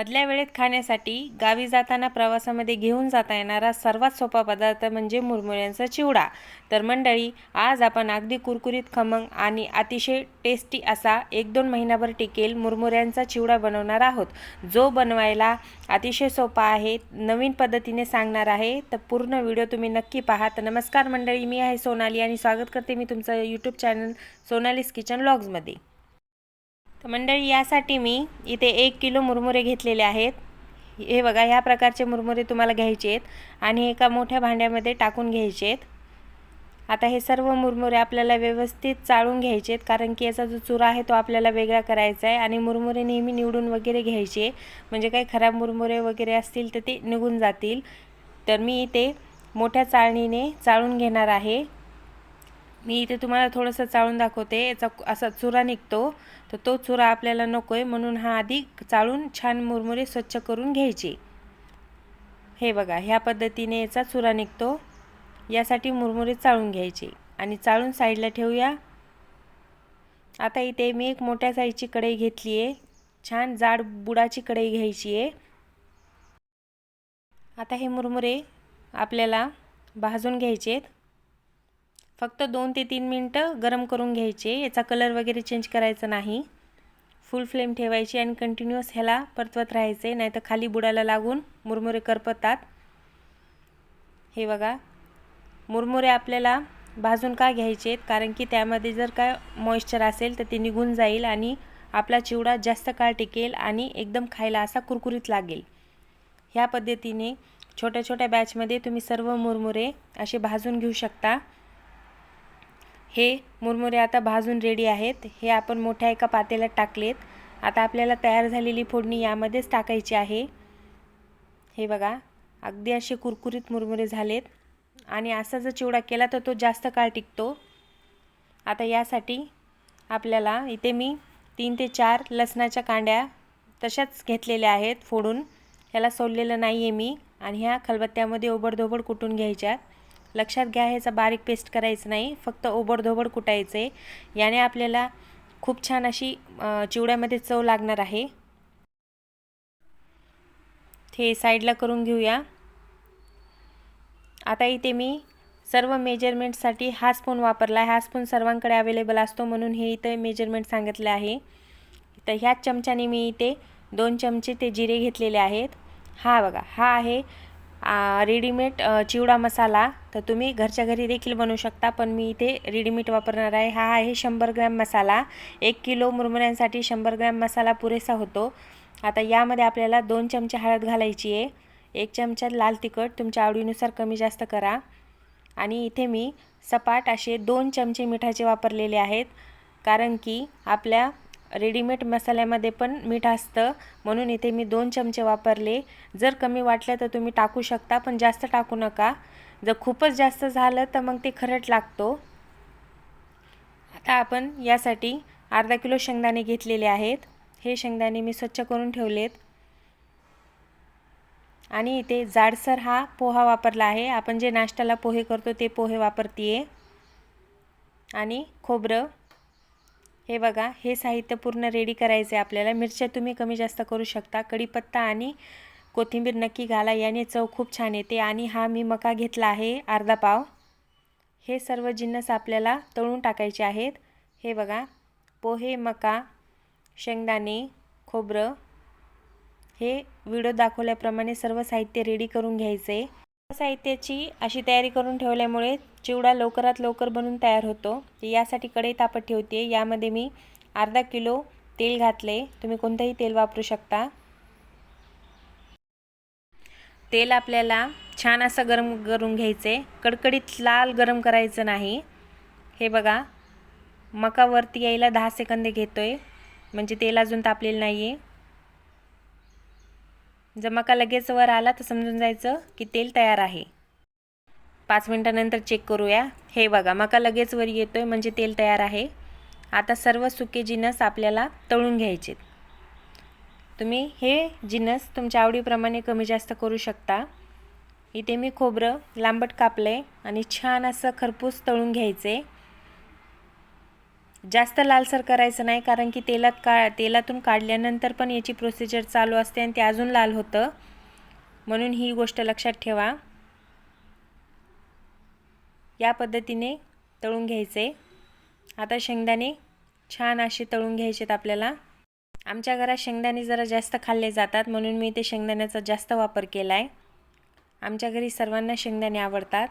मधल्या वेळेत खाण्यासाठी गावी जाताना प्रवासामध्ये घेऊन जाता येणारा सर्वात सोपा पदार्थ म्हणजे मुरमुऱ्यांचा चिवडा. तर मंडळी आज आपण अगदी कुरकुरीत खमंग आणि अतिशय टेस्टी असा एक दोन महिनाभर टिकेल मुरमुऱ्यांचा चिवडा बनवणार आहोत. जो बनवायला अतिशय सोपा आहे नवीन पद्धतीने सांगणार आहे तर पूर्ण व्हिडिओ तुम्ही नक्की पहा. तर नमस्कार मंडळी मी आहे सोनाली आणि स्वागत करते मी तुमचं यूट्यूब चॅनल सोनालीस किचन व्लॉग्समध्ये तर मंडळी यासाठी मी इथे एक किलो मुरमुरे घेतलेले आहेत. हे बघा ह्या प्रकारचे मुरमुरे तुम्हाला घ्यायचे आहेत आणि एका मोठ्या भांड्यामध्ये टाकून घ्यायचे आहेत. आता हे सर्व मुरमुरे आपल्याला व्यवस्थित चाळून घ्यायचे आहेत कारण की याचा जो चुरा आहे तो आपल्याला वेगळा करायचा आहे आणि मुरमुरे नेहमी निवडून वगैरे घ्यायचे म्हणजे काही खराब मुरमुरे वगैरे असतील तर ते निघून जातील. तर मी इथे मोठ्या चाळणीने चाळून घेणार आहे. मी इथे तुम्हाला थोडंसं चाळून दाखवते. याचा असा चुरा निघतो. तर तो चुरा आपल्याला नको आहे म्हणून हा आधी चाळून छान मुरमुरे स्वच्छ करून घ्यायचे. हे बघा ह्या पद्धतीने याचा चुरा निघतो. यासाठी मुरमुरे चाळून घ्यायचे. आणि चाळून साईडला ठेवूया. आता इथे मी एक मोठ्या साईजची कढई घेतली आहे. छान जाड बुडाची कढई घ्यायची आहे. आता हे मुरमुरे आपल्याला भाजून घ्यायचे आहेत फक्त दोन ते तीन मिनटं गरम करून घ्यायचे. याचा कलर वगैरे चेंज करायचा नाही. फुल फ्लेम ठेवायची आणि कंटिन्युअस ह्याला परतवत राहायचे. नाही तर खाली बुडाला लागून मुरमुरे करपतात. हे बघा. मुरमुरे आपल्याला भाजून का घ्यायचे कारण की त्यामध्ये जर काय मॉइश्चर असेल तर ते निघून जाईल आणि आपला चिवडा जास्त काळ टिकेल आणि एकदम खायला असा कुरकुरीत लागेल. ह्या पद्धतीने छोट्या छोट्या बॅचमध्ये तुम्ही सर्व मुरमुरे असे भाजून घेऊ शकता. हे मुरमुरे आता भाजून रेडी आहेत. हे आपण मोठ्या एका पातेल्यात टाकलेत. आता आपल्याला तयार झालेली फोडणी यामध्येच टाकायची आहे. हे बघा अगदी असे कुरकुरीत मुरमुरे झालेत. आणि असा जर चिवडा केला तर तो जास्त काळ टिकतो. आता यासाठी आपल्याला इथे मी तीन ते चार लसणाच्या कांड्या तशाच घेतलेल्या आहेत फोडून. ह्याला सोललेलं नाही आहे मी. आणि ह्या खलबत्त्यामध्ये ओबडधोबड कुटून घ्यायच्यात. लक्षात घ्या ह्याचा बारीक पेस्ट करायचं नाही फक्त ओबडधोबड कुटायचं. आहे याने आपल्याला खूप छान अशी चिवड्यामध्ये चव लागणार आहे. हे साईडला करून घेऊया. आता इथे मी सर्व मेजरमेंटसाठी हा स्पून वापरला हा स्पून सर्वांकडे अवेलेबल असतो म्हणून हे इथे मेजरमेंट सांगितलं आहे. तर ह्याच चमच्याने मी इथे दोन चमचे ते जिरे घेतलेले आहेत. हा बघा हा आहे रेडीमेड चिवडा मसाला. तर तुम्ही घरच्या घरी देखील बनवू शकता पण मी इथे रेडीमेड वापरणार आहे. हा आहे शंभर ग्रॅम मसाला. एक किलो मुरमुऱ्यांसाठी शंभर ग्रॅम मसाला पुरेसा होतो. आता यामध्ये आपल्याला दोन चमचे हळद घालायची आहे. एक चमचा लाल तिखट तुमच्या आवडीनुसार कमी जास्त करा. आणि इथे मी सपाट असे दोन चमचे मिठाचे वापरलेले आहेत. कारण की आपल्या रेडीमेड मसाल्यामध्ये पण मीठ असतं. म्हणून इथे मी दोन चमचे वापरले. जर कमी वाटलं तर तुम्ही टाकू शकता पण जास्त टाकू नका. जर खूपच जास्त झालं तर मग ते खरट लागतो. आता आपण यासाठी अर्धा किलो शेंगदाणे घेतलेले आहेत. हे शेंगदाणे मी स्वच्छ करून ठेवलेत. आणि इथे जाडसर हा पोहा वापरला आहे. आपण जे नाश्त्याला पोहे करतो ते पोहे वापरते आहे आणि खोबरं. हे बघा हे साहित्य पूर्ण रेडी करायचं आहे आपल्याला. मिरच्या तुम्ही कमी जास्त करू शकता. कढीपत्ता आणि कोथिंबीर नक्की घाला. याने चव खूप छान येते. आणि हा मी मका घेतला आहे अर्धा पाव. हे सर्व जिन्नस आपल्याला तळून टाकायचे आहेत. हे बघा पोहे मका शेंगदाणे खोबरं हे व्हिडिओ दाखवल्याप्रमाणे सर्व साहित्य रेडी करून घ्यायचे. साहित्याची अशी तयारी करून ठेवल्यामुळे चिवडा लवकरात लवकर बनून तयार होतो. यासाठी कढई तापत ठेवते. यामध्ये मी अर्धा किलो तेल घातले. तुम्ही कोणतंही तेल वापरू शकता. तेल आपल्याला छान असं गरम करून घ्यायचे. कडकडीत लाल गरम करायचं नाही. हे बघा मका वरती यायला दहा सेकंद घेतोय. म्हणजे तेल अजून तापलेलं नाही आहे जर मका लगेच वर आला तर समजून जायचं की तेल तयार आहे. पाच मिनटानंतर चेक करूया. हे बघा मका लगेच वर येतो आहे म्हणजे तेल तयार आहे. आता सर्व सुके जिनस आपल्याला तळून घ्यायचे तुम्ही हे जिनस तुमच्या आवडीप्रमाणे कमी जास्त करू शकता. इथे मी खोबरं लांबट कापलं आहे आणि छान असं खरपूस तळून घ्यायचे जास्त लालसर करायचं नाही कारण की तेलात का तेलातून काढल्यानंतर पण याची प्रोसिजर चालू असते आणि ते अजून लाल होतं. म्हणून ही गोष्ट लक्षात ठेवा. या पद्धतीने तळून घ्यायचे. आता शेंगदाणे छान असे तळून घ्यायचेत आपल्याला. आमच्या घरात शेंगदाणे जरा जास्त खाल्ले जातात म्हणून मी ते शेंगदाण्याचा जास्त वापर केला आहे आमच्या घरी सर्वांना शेंगदाणे आवडतात.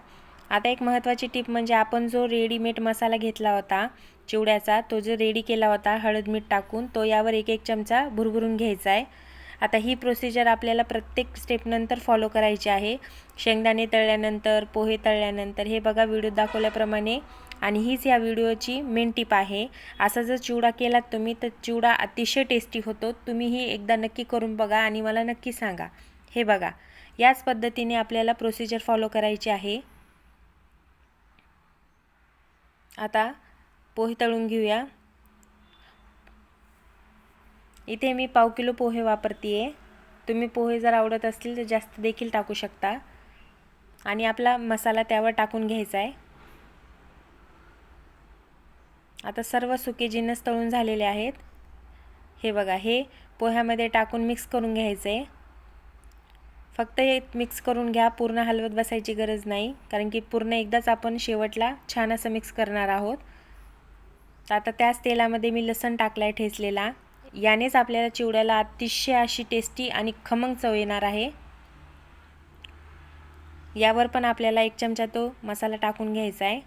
आता एक महत्त्वाची टीप म्हणजे आपण जो रेडीमेड मसाला घेतला होता चिवड्याचा तो जो रेडी केला होता हळद मीठ टाकून तो यावर एक एक चमचा भुरभुरून घ्यायचा आहे आता ही प्रोसिजर आपल्याला प्रत्येक स्टेपनंतर फॉलो करायची आहे. शेंगदाणे तळल्यानंतर पोहे तळल्यानंतर हे बघा व्हिडिओ दाखवल्याप्रमाणे. आणि हीच या व्हिडिओची मेन टिप आहे. असा जर चिवडा केलात तुम्ही तर चिवडा अतिशय टेस्टी होतो. तुम्हीही एकदा नक्की करून बघा आणि मला नक्की सांगा. हे बघा याच पद्धतीने आपल्याला प्रोसिजर फॉलो करायची आहे. आता पोहे तळून घेऊया. इथे मी पाव किलो पोहे वापरते आहे तुम्ही पोहे जर आवडत असतील तर जास्त देखील टाकू शकता. आणि आपला मसाला त्यावर टाकून घ्यायचा आहे आता सर्व सुके जिन्नस तळून झालेले आहेत. हे बघा हे पोह्यामध्ये टाकून मिक्स करून घ्यायचं आहे फक्त हे मिक्स करून घ्या पूर्ण हलवत बसायची गरज नाही कारण की पूर्ण एकदाच आपण शेवटला छान असं मिक्स करणार आहोत. आता त्याच तेलामध्ये मी लसण टाकला आहे ठेचलेला. यानेच आपल्याला चिवड्याला अतिशय अशी टेस्टी आणि खमंग चव येणार आहे. यावर पण आपल्याला एक चमचा तो मसाला टाकून घ्यायचा आहे.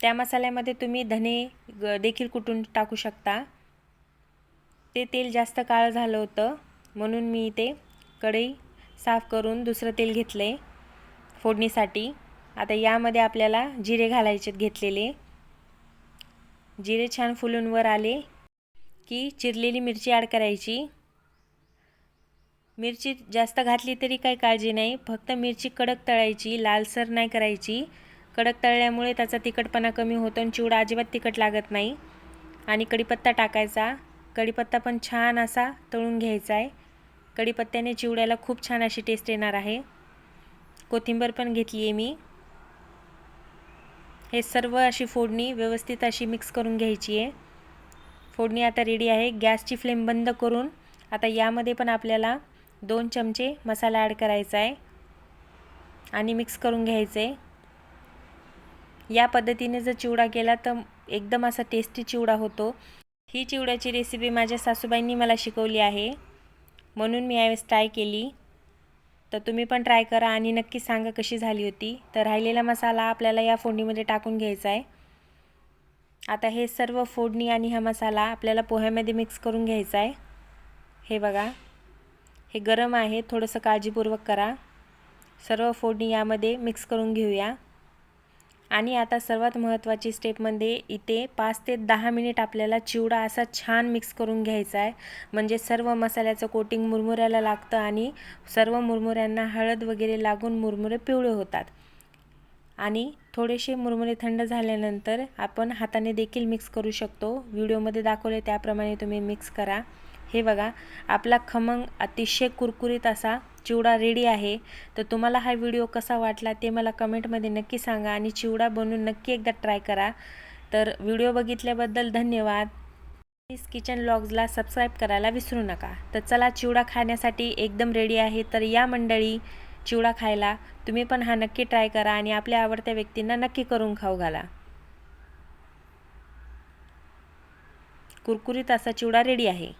त्या मसाल्यामध्ये तुम्ही धने ग देखील कुटून टाकू शकता. ते तेल जास्त काळं झालं होतं म्हणून मी ते कढई साफ करून दुसरं तेल घेतलं आहे फोडणीसाठी. आता यामध्ये आपल्याला जिरे घालायचे घेतलेले. जिरे छान फुलून वर आले. की चिरलेली मिरची ॲड करायची. मिरची जास्त घातली तरी काही काळजी नाही. फक्त मिरची कडक तळायची लालसर नाही करायची. कडक तळल्यामुळे त्याचा तिखटपणा कमी होतो आणि चिवडा अजिबात तिखट लागत नाही. आणि कढीपत्ता टाकायचा. कढीपत्ता पण छान असा तळून घ्यायचा आहे. कढीपत्त्याने चिवड्याला खूप छान अशी टेस्ट येणार आहे. कोथिंबीर पण घेतली आहे मी. हे सर्व अशी फोडणी व्यवस्थित अशी मिक्स करून घ्यायची आहे. फोडणी आता रेडी आहे. गॅसची फ्लेम बंद करून आता यामध्ये पण आपल्याला दोन चमचे मसाला ॲड करायचा आहे. आणि मिक्स करून घ्यायचं. आहे या पद्धतीने जर चिवडा केला तर एकदम असा टेस्टी चिवडा होतो. ही चिवड्याची रेसिपी माझ्या सासूबाईंनी मला शिकवली आहे. म्हणून मी यावेळेस ट्राय केली. तर तुम्ही पण ट्राय करा आणि नक्की सांगा कशी झाली होती. तर राहिलेला मसाला आपल्याला या फोडणीमध्ये टाकून घ्यायचा आहे. आता हे सर्व फोडणी आणि हा मसाला आपल्याला पोह्यामध्ये मिक्स करून घ्यायचा आहे. हे बघा. हे गरम आहे. थोडंसं काळजीपूर्वक करा. सर्व फोडणी यामध्ये मिक्स करून घेऊया. आणि आता सर्वात महत्त्वाची स्टेपमध्ये म्हणजे इथे पाच ते दहा मिनिट आपल्याला चिवडा असा छान मिक्स करून घ्यायचा आहे. म्हणजे सर्व मसाल्याचं कोटिंग मुरमुऱ्याला लागतं आणि सर्व मुरमुऱ्यांना हळद वगैरे लागून मुरमुरे पिवळे होतात. आणि थोडेसे मुरमुरे थंड झाल्यानंतर आपण हाताने देखील मिक्स करू शकतो. व्हिडिओमध्ये दाखवले त्याप्रमाणे तुम्ही मिक्स करा. हे बघा आपला खमंग अतिशय कुरकुरीत असा चिवडा रेडी आहे. तर तुम्हाला हा व्हिडिओ कसा वाटला ते मला कमेंटमध्ये नक्की सांगा आणि चिवडा बनवून नक्की एकदा ट्राय करा. तर व्हिडिओ बघितल्याबद्दल धन्यवाद. प्लीज किचन लॉग्सला सबस्क्राईब करायला विसरू नका. तर चला चिवडा खाण्यासाठी एकदम रेडी आहे. तर या मंडळी चिवडा खायला तुम्ही पण हा नक्की ट्राय करा आणि आपल्या आवडत्या व्यक्तींना नक्की करून खाऊ घाला. कुरकुरीत असा चिवडा रेडी आहे.